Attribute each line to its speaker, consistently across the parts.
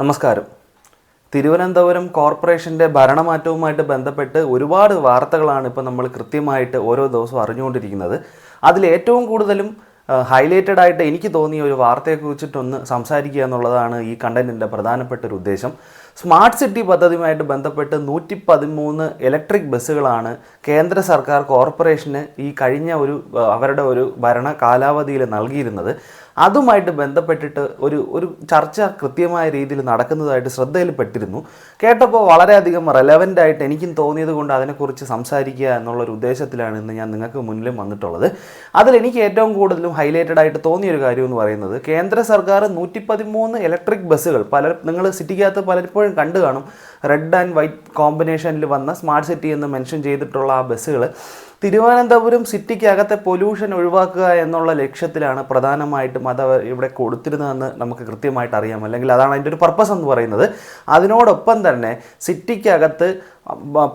Speaker 1: നമസ്കാരം. തിരുവനന്തപുരം കോർപ്പറേഷന്റെ ഭരണമാറ്റവുമായിട്ട് ബന്ധപ്പെട്ട് ഒരുപാട് വാർത്തകളാണ് ഇപ്പോൾ നമ്മൾ കൃത്യമായിട്ട് ഓരോ ദിവസവും അറിഞ്ഞുകൊണ്ടിരിക്കുന്നത്. അതിൽ ഏറ്റവും കൂടുതലും ഹൈലൈറ്റഡ് ആയിട്ട് എനിക്ക് തോന്നിയ ഒരു വാർത്തയെക്കുറിച്ചിട്ടൊന്ന് സംസാരിക്കുക എന്നുള്ളതാണ് ഈ കണ്ടന്റിന്റെ പ്രധാനപ്പെട്ട ഒരു ഉദ്ദേശം. സ്മാർട്ട് സിറ്റി പദ്ധതിയുമായിട്ട് ബന്ധപ്പെട്ട് നൂറ്റി പതിമൂന്ന് ഇലക്ട്രിക് ബസ്സുകളാണ് കേന്ദ്ര സർക്കാർ കോർപ്പറേഷന് ഈ കഴിഞ്ഞ ഒരു അവരുടെ ഒരു ഭരണ കാലാവധിയിൽ നൽകിയിരുന്നത്. അതുമായിട്ട് ബന്ധപ്പെട്ടിട്ട് ഒരു ഒരു ചർച്ച കൃത്യമായ രീതിയിൽ നടക്കുന്നതായിട്ട് ശ്രദ്ധയിൽപ്പെട്ടിരുന്നു. കേട്ടപ്പോൾ വളരെയധികം റെലവന്റ് ആയിട്ട് എനിക്കും തോന്നിയത് കൊണ്ട് അതിനെക്കുറിച്ച് സംസാരിക്കുക എന്നുള്ളൊരു ഉദ്ദേശത്തിലാണ് ഇന്ന് ഞാൻ നിങ്ങൾക്ക് മുന്നിലും വന്നിട്ടുള്ളത്. അതിൽ എനിക്ക് ഏറ്റവും കൂടുതലും ഹൈലൈറ്റഡ് ആയിട്ട് തോന്നിയൊരു കാര്യം എന്ന് പറയുന്നത് കേന്ദ്ര സർക്കാർ നൂറ്റി പതിമൂന്ന് ഇലക്ട്രിക് ബസ്സുകൾ പല നിങ്ങൾ സിറ്റിക്കകത്ത് പലപ്പോഴും കണ്ടു കാണും. റെഡ് ആൻഡ് വൈറ്റ് കോമ്പിനേഷനിൽ വന്ന സ്മാർട്ട് സിറ്റി എന്ന് മെൻഷൻ ചെയ്തിട്ടുള്ള ആ ബസ്സുകൾ തിരുവനന്തപുരം സിറ്റിക്കകത്തെ പൊല്യൂഷൻ ഒഴിവാക്കുക എന്നുള്ള ലക്ഷ്യത്തിലാണ് പ്രധാനമായിട്ടും അത് ഇവിടെ കൊടുത്തിരുന്നതെന്ന് നമുക്ക് കൃത്യമായിട്ട് അറിയാം. അല്ലെങ്കിൽ അതാണ് അതിന്റെ ഒരു പർപ്പസ് എന്ന് പറയുന്നത്. അതിനോടൊപ്പം തന്നെ സിറ്റിക്കകത്ത്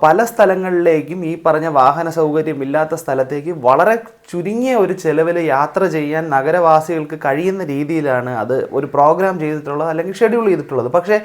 Speaker 1: പല സ്ഥലങ്ങളിലേക്കും ഈ പറഞ്ഞ വാഹന സൗകര്യം ഇല്ലാത്ത സ്ഥലത്തേക്ക് വളരെ ചുരുങ്ങിയ ഒരു ചെലവിൽ യാത്ര ചെയ്യാൻ നഗരവാസികൾക്ക് കഴിയുന്ന രീതിയിലാണ് അത് ഒരു പ്രോഗ്രാം ചെയ്തിട്ടുള്ളത് അല്ലെങ്കിൽ ഷെഡ്യൂൾ ചെയ്തിട്ടുള്ളത്. പക്ഷേ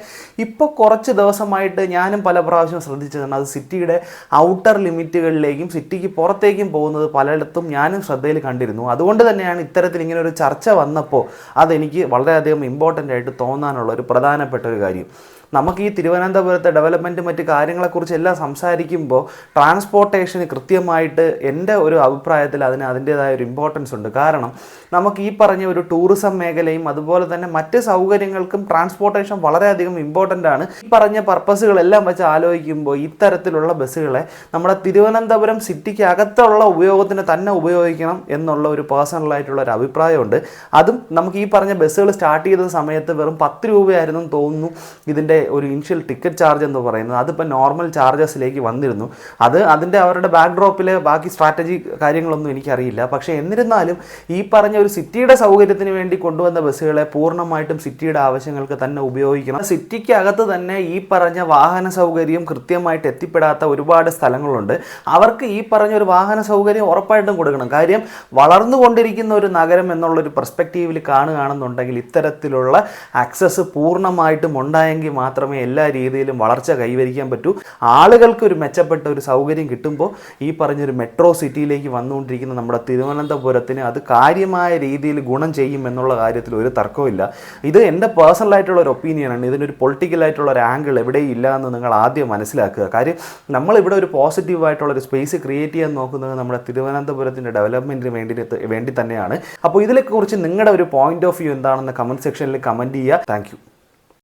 Speaker 1: ഇപ്പോൾ കുറച്ച് ദിവസമായിട്ട് ഞാനും പല പ്രാവശ്യം ശ്രദ്ധിച്ചതാണ് അത് സിറ്റിയുടെ ഔട്ടർ ലിമിറ്റുകളിലേക്കും സിറ്റിക്ക് പുറത്തേക്കും പോകുന്നത് പലയിടത്തും ഞാനും ശ്രദ്ധയിൽ കണ്ടിരുന്നു. അതുകൊണ്ട് തന്നെയാണ് ഇത്തരത്തിൽ ഇങ്ങനെ ഒരു ചർച്ച വന്നപ്പോൾ അതെനിക്ക് വളരെയധികം ഇമ്പോർട്ടന്റ് ആയിട്ട് തോന്നാനുള്ള ഒരു പ്രധാനപ്പെട്ട ഒരു കാര്യം. നമുക്ക് ഈ തിരുവനന്തപുരത്തെ ഡെവലപ്മെന്റ് മറ്റ് കാര്യങ്ങളെക്കുറിച്ച് എല്ലാം സംസാരിക്കുമ്പോൾ ട്രാൻസ്പോർട്ടേഷന് കൃത്യമായിട്ട് എന്റെ ഒരു അഭിപ്രായത്തിൽ അതിന് അതിന്റേതായ ഒരു ഇമ്പോർട്ടൻസ് ഉണ്ട്. കാരണം നമുക്ക് ഈ പറഞ്ഞ ഒരു ടൂറിസം മേഖലയും അതുപോലെ തന്നെ മറ്റ് സൗകര്യങ്ങൾക്കും ട്രാൻസ്പോർട്ടേഷൻ വളരെയധികം ഇമ്പോർട്ടന്റ് ആണ്. ഈ പറഞ്ഞ പർപ്പസുകളെല്ലാം വെച്ച് ആലോചിക്കുമ്പോൾ ഇത്തരത്തിലുള്ള ബസ്സുകളെ നമ്മുടെ തിരുവനന്തപുരം സിറ്റിക്ക് അകത്തുള്ള ഉപയോഗത്തിന് തന്നെ ഉപയോഗിക്കണം എന്നുള്ള ഒരു പേഴ്സണലായിട്ടുള്ള ഒരു അഭിപ്രായമുണ്ട്. അതും നമുക്ക് ഈ പറഞ്ഞ ബസ്സുകൾ സ്റ്റാർട്ട് ചെയ്ത സമയത്ത് വെറും പത്ത് രൂപയായിരുന്നു തോന്നുന്നു ഇതിന്റെ ഒരു ഇനിഷ്യൽ ടിക്കറ്റ് ചാർജ് എന്ന് പറയുന്നത് അതിപ്പോൾ നോർമൽ ചാർജസിലേക്ക് വന്നിരുന്നു. അത് അതിന്റെ അവരുടെ ബാക്ക് ഡ്രോപ്പിലെ ബാക്കി സ്ട്രാറ്റജി കാര്യങ്ങളൊന്നും എനിക്കറിയില്ല. പക്ഷേ എന്നിരുന്നാലും ഈ പറഞ്ഞ ഒരു സിറ്റിയുടെ സൗകര്യത്തിന് വേണ്ടി കൊണ്ടുവന്ന ബസ്സുകളെ പൂർണമായിട്ടും സിറ്റിയുടെ ആവശ്യങ്ങൾക്ക് തന്നെ ഉപയോഗിക്കണം. സിറ്റിക്കകത്ത് തന്നെ ഈ പറഞ്ഞ വാഹന സൗകര്യം കൃത്യമായിട്ട് എത്തിപ്പെടാത്ത ഒരുപാട് സ്ഥലങ്ങളുണ്ട്. അവർക്ക് ഈ പറഞ്ഞ ഒരു വാഹന സൗകര്യം ഉറപ്പായിട്ടും കൊടുക്കണം. കാര്യം വളർന്നുകൊണ്ടിരിക്കുന്ന ഒരു നഗരം എന്നുള്ളൊരു പെർസ്പെക്റ്റീവിൽ കാണുകയാണെന്നുണ്ടെങ്കിൽ ഇത്തരത്തിലുള്ള ആക്സസ് പൂർണമായിട്ടും ഉണ്ടായെങ്കിൽ മാത്രമേ എല്ലാ രീതിയിലും വളർച്ച കൈവരിക്കാൻ പറ്റൂ. ആളുകൾക്ക് ഒരു മെച്ചപ്പെട്ട ഒരു സൗകര്യം കിട്ടുമ്പോൾ ഈ പറഞ്ഞൊരു മെട്രോ സിറ്റിയിലേക്ക് വന്നുകൊണ്ടിരിക്കുന്ന നമ്മുടെ തിരുവനന്തപുരത്തിന് അത് കാര്യമായ രീതിയിൽ ഗുണം ചെയ്യും എന്നുള്ള കാര്യത്തിൽ ഒരു തർക്കമില്ല ഇത് എന്റെ പേഴ്സണലായിട്ടുള്ള ഒരു ഒപ്പീനിയനാണ് ഇതിനൊരു പൊളിറ്റിക്കലായിട്ടുള്ള ഒരു ആംഗിൾ എവിടെയും ഇല്ല എന്ന് നിങ്ങൾ ആദ്യം മനസ്സിലാക്കുക. കാര്യം നമ്മളിവിടെ ഒരു പോസിറ്റീവ് ആയിട്ടുള്ള ഒരു സ്പേസ് ക്രിയേറ്റ് ചെയ്യാൻ നോക്കുന്നത് നമ്മുടെ തിരുവനന്തപുരത്തിന്റെ ഡെവലപ്മെന്റിന് വേണ്ടി വേണ്ടി തന്നെയാണ്. അപ്പോൾ ഇതിനെക്കുറിച്ച് നിങ്ങളുടെ ഒരു പോയിന്റ് ഓഫ് വ്യൂ എന്താണെന്ന് കമന്റ് സെക്ഷനിൽ കമന്റ് ചെയ്യുക. താങ്ക്